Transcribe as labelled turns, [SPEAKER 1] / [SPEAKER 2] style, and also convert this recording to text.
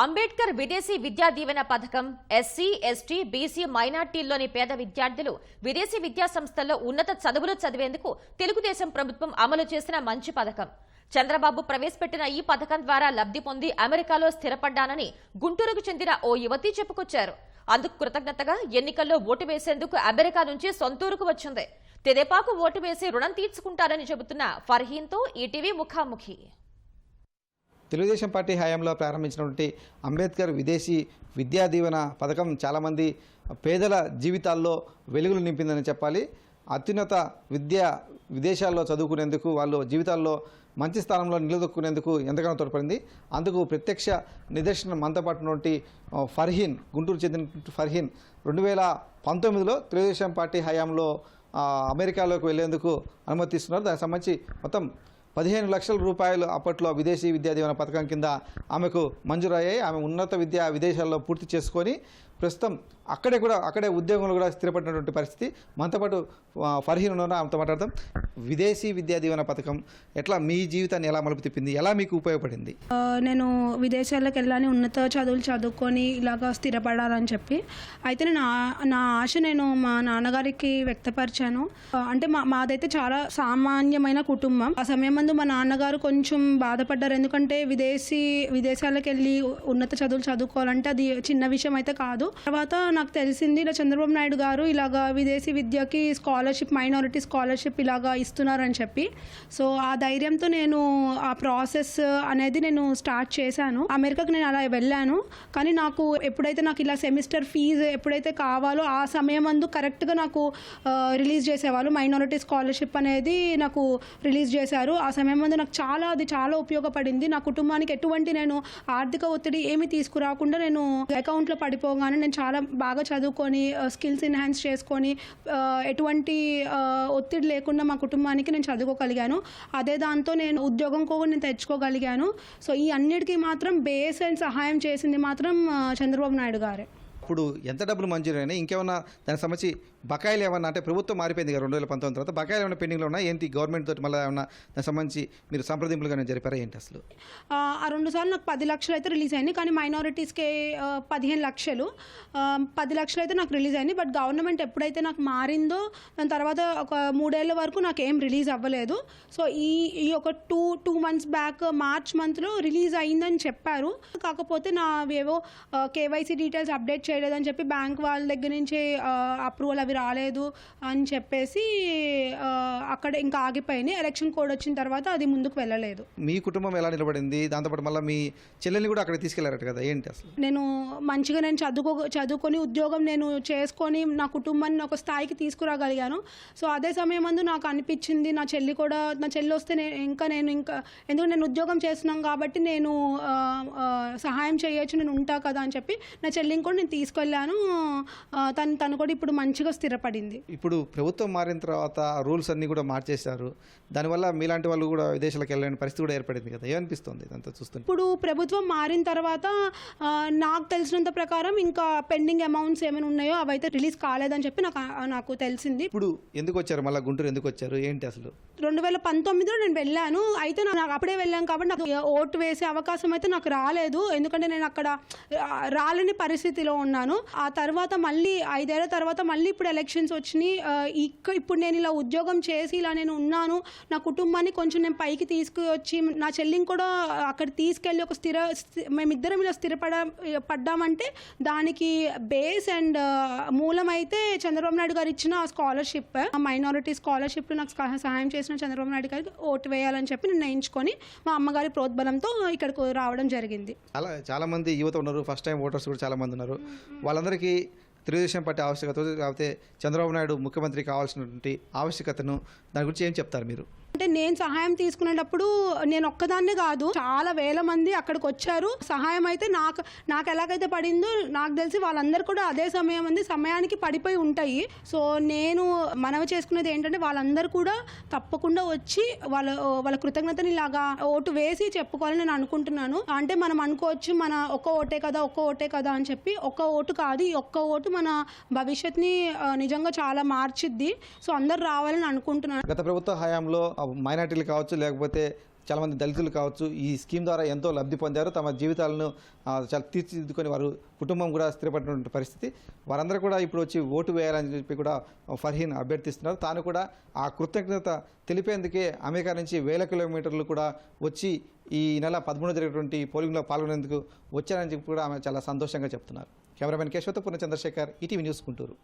[SPEAKER 1] అంబేద్కర్ విదేశీ విద్యా దీవెన పథకం SC ST BC మైనార్టీల్లోని పేద విద్యార్థులు విదేశీ విద్యా సంస్థల్లో ఉన్నత చదువులు చదివేందుకు తెలుగుదేశం ప్రభుత్వం అమలు చేసిన మంచి పథకం. చంద్రబాబు ప్రవేశపెట్టిన ఈ పథకం ద్వారా లబ్ధి పొంది అమెరికాలో స్థిరపడ్డానని గుంటూరుకు చెందిన ఓ యువతి చెప్పుకొచ్చారు. అందుకు కృతజ్ఞతగా ఎన్నికల్లో ఓటు వేసేందుకు అమెరికా నుంచి సొంతూరుకు వచ్చింది. తెదేపాకు ఓటు వేసి రుణం తీర్చుకుంటారని చెబుతున్న ఫర్హీన్తో ఈటీవీ ముఖాముఖి.
[SPEAKER 2] తెలుగుదేశం పార్టీ హయాంలో ప్రారంభించినటువంటి అంబేద్కర్ విదేశీ విద్యా దీవెన పథకం చాలామంది పేదల జీవితాల్లో వెలుగులు నింపిందని చెప్పాలి. అత్యున్నత విద్య విదేశాల్లో చదువుకునేందుకు వాళ్ళు జీవితాల్లో మంచి స్థానంలో నిలదొక్కునేందుకు ఎంతగానో తోడ్పడింది. అందుకు ప్రత్యక్ష నిదర్శనం మనతో పాటునటువంటి ఫర్హీన్ గుంటూరు చెందిన ఫర్హీన్ రెండు వేల పంతొమ్మిదిలో తెలుగుదేశం పార్టీ హయాంలో అమెరికాలోకి వెళ్ళేందుకు అనుమతిస్తున్నారు. దానికి సంబంధించి మొత్తం పదిహేను లక్షల రూపాయలు అప్పట్లో విదేశీ విద్యా దీవెన పథకం కింద ఆమెకు మంజూరయ్యాయి. ఆమె ఉన్నత విద్య విదేశాల్లో పూర్తి చేసుకొని ప్రస్తుతం అక్కడే కూడా అక్కడే ఉద్యోగంలో కూడా స్థిరపడినటువంటి పరిస్థితి. మనతో పాటు ఆ, ఫర్హీన్ ఆమెతో మాట్లాడతాం విదేశీ విద్యా దీవెన పథకం ఎట్లా మీ జీవితాన్ని ఎలా మలుపు తిప్పింది? ఎలా మీకు ఉపయోగపడింది?
[SPEAKER 3] నేను విదేశాలకు వెళ్ళాలని ఉన్నత చదువులు చదువుకొని ఇలాగా స్థిరపడాలని చెప్పి. అయితే నేను నా ఆశ నేను మా నాన్నగారికి వ్యక్తపరిచాను. అంటే మా మాదైతే చాలా సామాన్యమైన కుటుంబం. ఆ సమయం ముందు మా నాన్నగారు కొంచెం బాధపడ్డారు. ఎందుకంటే విదేశీ విదేశాలకు వెళ్ళి ఉన్నత చదువులు చదువుకోవాలంటే అది చిన్న విషయం అయితే కాదు. తర్వాత నాకు తెలిసింది ఇలా చంద్రబాబు నాయుడు గారు ఇలాగా విదేశీ విద్యకి స్కాలర్షిప్ మైనారిటీ స్కాలర్షిప్ ఇలాగా ఇస్తున్నారని చెప్పి. సో ఆ ధైర్యంతో నేను ఆ ప్రాసెస్ అనేది నేను స్టార్ట్ చేశాను. అమెరికాకి నేను అలా వెళ్ళాను. కానీ నాకు ఎప్పుడైతే నాకు ఇలా సెమిస్టర్ ఫీజు ఎప్పుడైతే కావాలో ఆ సమయం అందు కరెక్ట్గా నాకు రిలీజ్ చేసేవాళ్ళు. మైనారిటీ స్కాలర్షిప్ అనేది నాకు రిలీజ్ చేశారు. ఆ ఆ సమయం ముందు నాకు చాలా అది చాలా ఉపయోగపడింది. నా కుటుంబానికి ఎటువంటి నేను ఆర్థిక ఒత్తిడి ఏమి తీసుకురాకుండా నేను అకౌంట్లో పడిపోగానే నేను చాలా బాగా చదువుకొని స్కిల్స్ ఎన్హాన్స్ చేసుకొని ఎటువంటి ఒత్తిడి లేకుండా మా కుటుంబానికి నేను చదువుకోగలిగాను. అదే దాంతో నేను ఉద్యోగం కూడా నేను తెచ్చుకోగలిగాను. సో ఈ అన్నిటికీ మాత్రం బేస్ అండ్ సహాయం చేసింది మాత్రం చంద్రబాబు నాయుడు గారే.
[SPEAKER 2] అప్పుడు ఎంత డబ్బులు మంజూరైనా ఇంకేమైనా దానికి సంబంధించి బకాయిలు ఏమన్నా అంటే ప్రభుత్వం మారిపోయింది కదా రెండు వేల పంతొమ్మిది తర్వాత బకాయిలు ఏమైనా పెండింగ్లో ఉన్నా ఏంటి గవర్నమెంట్ తోటి మళ్ళీ ఏమన్నా దానికి సంబంధించి మీరు సంప్రదింపులు కానీ జరిపారా ఏంటి అసలు?
[SPEAKER 3] ఆ, రెండు సార్లు నాకు పది లక్షలు అయితే రిలీజ్ అయింది కానీ మైనారిటీస్కి పదిహేను లక్షలు. పది లక్షలు అయితే నాకు రిలీజ్ అయింది బట్ గవర్నమెంట్ ఎప్పుడైతే నాకు మారిందో దాని తర్వాత ఒక మూడేళ్ళ వరకు నాకు ఏం రిలీజ్ అవ్వలేదు. సో ఈ ఈ ఒక two two months back March మంత్లో రిలీజ్ అయిందని చెప్పారు. కాకపోతే నా ఏవో కేవైసీ డీటెయిల్స్ అప్డేట్ చేయలేదని చెప్పి బ్యాంక్ వాళ్ళ దగ్గర నుంచి అప్రూవల్ అవి రాలేదు అని చెప్పేసి అక్కడ ఇంకా ఆగిపోయినాయి ఎలక్షన్ కోడ్ వచ్చిన తర్వాత అది ముందుకు వెళ్ళలేదు.
[SPEAKER 2] మీ కుటుంబం ఎలా నిలబడింది? దాంతోపాటు మళ్ళీ మీ చెల్లెల్ని కూడా అక్కడ తీసుకెళ్ళారట కదా? ఏంటి అసలు?
[SPEAKER 3] నేను మంచిగా నేను చదువుకో చదువుకొని ఉద్యోగం నేను చేసుకొని నా కుటుంబాన్ని ఒక స్థాయికి తీసుకురాగలిగాను. సో అదే సమయం ముందు నాకు అనిపించింది నా చెల్లి కూడా నా చెల్లి వస్తే నేను ఇంకా నేను ఇంకా ఎందుకంటే నేను ఉద్యోగం చేస్తున్నాం కాబట్టి నేను సహాయం చేయొచ్చు నేను ఉంటా కదా అని చెప్పి నా చెల్లిని కూడా నేను తీసుకెళ్ళాను. ఆ, తను తను కూడా ఇప్పుడు మంచిగా స్థిరపడింది.
[SPEAKER 2] ఇప్పుడు ప్రభుత్వం మారిన తర్వాత రూల్స్ అన్నీ కూడా మార్చేశారు. దానివల్ల మీలాంటి వాళ్ళు కూడా విదేశాలకు వెళ్ళలేని పరిస్థితి కూడా ఏర్పడింది కదా? ఏమనిపిస్తుంది ఇదంతా చూస్తుంటే?
[SPEAKER 3] ఇప్పుడు ప్రభుత్వం మారిన తర్వాత నాకు తెలిసినంత ప్రకారం ఇంకా పెండింగ్ అమౌంట్స్ ఏమైనా ఉన్నాయో అవైతే రిలీజ్ కాలేదని చెప్పి నాకు నాకు తెలిసింది.
[SPEAKER 2] ఇప్పుడు ఎందుకు వచ్చారు? మళ్ళీ గుంటూరు ఎందుకు వచ్చారు? ఏంటి అసలు?
[SPEAKER 3] రెండు వేల పంతొమ్మిదిలో నేను వెళ్ళాను. అయితే నాకు అప్పుడే వెళ్ళాను కాబట్టి నాకు ఓటు వేసే అవకాశం అయితే నాకు రాలేదు. ఎందుకంటే నేను అక్కడ రాలేని పరిస్థితిలో ఉన్నాను. ఆ తర్వాత మళ్ళీ ఐదేళ్ళ తర్వాత మళ్ళీ ఇప్పుడు ఎలక్షన్స్ వచ్చినాయి. ఇక్క ఇప్పుడు నేను ఇలా ఉద్యోగం చేసి ఇలా నేను ఉన్నాను. నా కుటుంబాన్ని కొంచెం నేను పైకి తీసుకువచ్చి నా చెల్లిని కూడా అక్కడ తీసుకెళ్ళి ఒక స్థిర స్థి- మేమిద్దరం ఇలా స్థిరపడ పడ్డామంటే దానికి బేస్ అండ్ మూలం అయితే చంద్రబాబు నాయుడు గారు ఇచ్చిన స్కాలర్షిప్. మైనారిటీ స్కాలర్షిప్ నాకు సహ- సహాయం చేసిన చంద్రబాబు నాయుడు గారికి ఓటు వేయాలని చెప్పి నిర్ణయించుకొని మా అమ్మగారి ప్రోద్బలంతో ఇక్కడికి రావడం జరిగింది.
[SPEAKER 2] చాలా చాలా మంది యువత ఉన్నారు. ఫస్ట్ టైం ఓటర్స్ కూడా చాలా మంది ఉన్నారు. వాళ్ళందరికీ తెలుగుదేశం పార్టీ ఆవశ్యకత లేకపోతే చంద్రబాబు నాయుడు ముఖ్యమంత్రి కావాల్సినటువంటి ఆవశ్యకతను దాని గురించి ఏం చెప్తారు మీరు?
[SPEAKER 3] అంటే నేను సహాయం తీసుకునేటప్పుడు నేను ఒక్కదాన్నే కాదు చాలా వేల మంది అక్కడికి వచ్చారు. సహాయం అయితే నాకు నాకు ఎలాగైతే పడిందో నాకు తెలిసి వాళ్ళందరూ కూడా అదే సమయం అంది సమయానికి పడిపోయి ఉంటాయి. సో నేను మనవి చేసుకునేది ఏంటంటే వాళ్ళందరూ కూడా తప్పకుండా వచ్చి వాళ్ళ వాళ్ళ కృతజ్ఞతని ఇలాగా ఓటు వేసి చెప్పుకోవాలని నేను అనుకుంటున్నాను. అంటే మనం అనుకోవచ్చు మన ఒక్క ఓటే కదా ఒక్క ఓటే కదా అని చెప్పి ఒక్క ఓటు కాదు ఈ ఒక్క ఓటు మన భవిష్యత్ని నిజంగా చాలా మార్చిద్ది. సో అందరు రావాలని అనుకుంటున్నాను.
[SPEAKER 2] గత ప్రభుత్వ హయాంలో మైనార్టీలు కావచ్చు లేకపోతే చాలామంది దళితులు కావచ్చు ఈ స్కీమ్ ద్వారా ఎంతో లబ్ధి పొందారు. తమ జీవితాలను చాలా తీర్చిదిద్దుకొని వారు కుటుంబం కూడా స్థిరపడినటువంటి పరిస్థితి. వారందరూ కూడా ఇప్పుడు వచ్చి ఓటు వేయాలని చెప్పి కూడా ఫర్హీన్ అభ్యర్థిస్తున్నారు. తాను కూడా ఆ కృతజ్ఞత తెలిపేందుకే అమెరికా నుంచి వేల కిలోమీటర్లు కూడా వచ్చి ఈ నెల పదమూడు జరిగినటువంటి పోలింగ్లో పాల్గొనేందుకు వచ్చారని చెప్పి కూడా ఆమె చాలా సంతోషంగా చెప్తున్నారు. కెమెరామెన్ కేశవతో పూర్ణ చంద్రశేఖర్ ఈటీవీ న్యూస్ గుంటూరు.